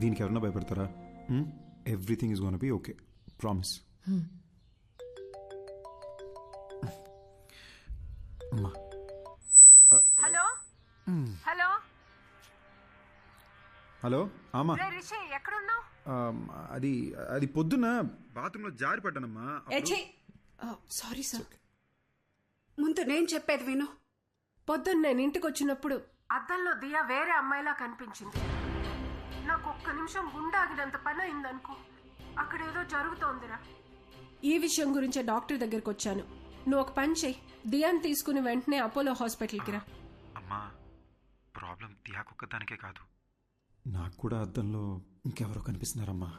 దీనికి ఎవరన్నా భయపడతారా everything is gonna be okay promise అమ్మా. హలో? హలో? హలో? ఆమా. రిషి ఎక్కడున్నావు? అది అది పొద్దున్న బాత్రూంలో జారి పడ్డానమ్మా. Sorry sir. ముందు నేను చెప్పేది విను. పొద్దున్న నేను ఇంటికి వచ్చినప్పుడు అద్దంలో దియా వేరే అమ్మాయిలా కనిపించింది. నాకు ఒక్క నిమిషం గుండాగినంత పని అయిందనుకో అక్కడ ఏదో జరుగుతోందిరా. ఈ విషయం గురించే డాక్టర్ దగ్గరికి వచ్చాను. నువ్వు ఒక పని చెయ్యి. దియాని తీసుకుని వెంటనే అపోలో హాస్పిటల్కి రా. అమ్మా ప్రాబ్లం దియాకొక్కదానికే కాదు. నాకు కూడా అద్దంలో ఇంకెవరో కనిపిస్తున్నారమ్మా.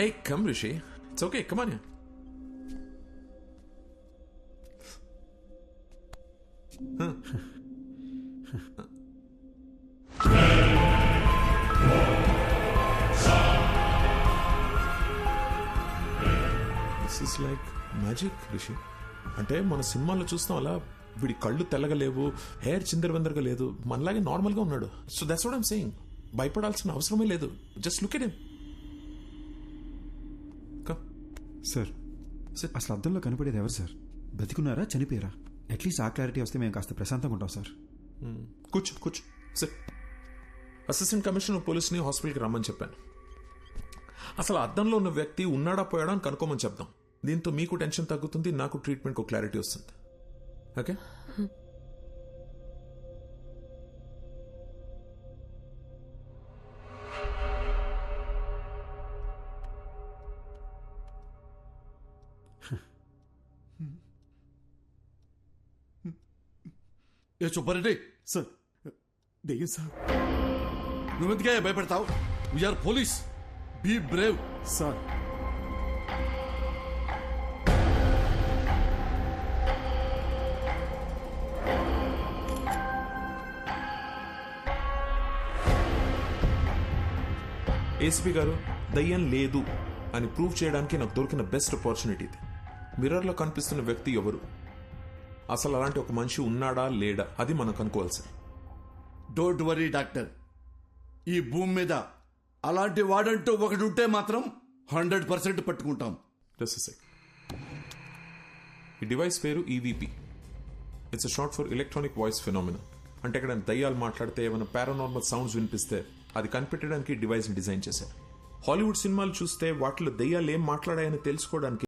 ఏ come Rishi it's okay come on this is like magic Rishi అంటే మన సినిమాల్లో చూస్తాం అలా వీడి కళ్ళు తెల్లగలేవు హెయిర్ చిందరవందరగా లేదు మనలాగే నార్మల్గా ఉన్నాడు. So that's what I'm saying భయపడాల్సిన అవసరమే లేదు. Just look at him sir sir అసలు అద్దంలో కనపడేది ఎవరు సార్ బతికున్నారా చనిపోయారా? అట్లీస్ట్ ఆ క్లారిటీ వస్తే మేము కాస్త ప్రశాంతంగా ఉంటాం సార్ కూర్చో కూర్చో. సార్ అసిస్టెంట్ కమిషనర్ పోలీస్ని హాస్పిటల్కి రమ్మని చెప్పాను. అసలు అద్దంలో ఉన్న వ్యక్తి ఉన్నాడా పోయాడా అని కనుక్కోమని చెప్దాం. దీంతో మీకు టెన్షన్ తగ్గుతుంది నాకు ట్రీట్మెంట్కి క్లారిటీ వస్తుంది. ఓకే. ఏ సుబ్బారెడ్డి? సార్ దెయ్యం సార్. నువ్వెందుకే భయపెడతావు? We're police be brave sir ACP గారు దయ్యం లేదు అని ప్రూవ్ చేయడానికి నాకు దొరికిన బెస్ట్ ఆపర్చునిటీ ఇది. మిర్రర్లో కనిపిస్తున్న వ్యక్తి ఎవరు? అసలు అలాంటి ఒక మనిషి ఉన్నాడా లేడా? అది మనం కనుక్కోవాల్సింది. డోంట్ వరీ డాక్టర్ ఈ భూమి మీద అలాంటి వాడంటూ ఒకటి ఉంటే మాత్రం హండ్రెడ్ పర్సెంట్ పట్టుకుంటాం. ఈ డివైస్ పేరు EVP it's short for electronic voice phenomena అంటే ఇక్కడ దయ్యాలు మాట్లాడితే ఏమైనా పారానార్మల్ సౌండ్స్ వినిపిస్తే అది కనిపెట్టడానికి డివైస్ డిజైన్ చేశారు. హాలీవుడ్ సినిమాలు చూస్తే వాటిలో దెయ్యాలు ఏం మాట్లాడాయని తెలుసుకోవడానికి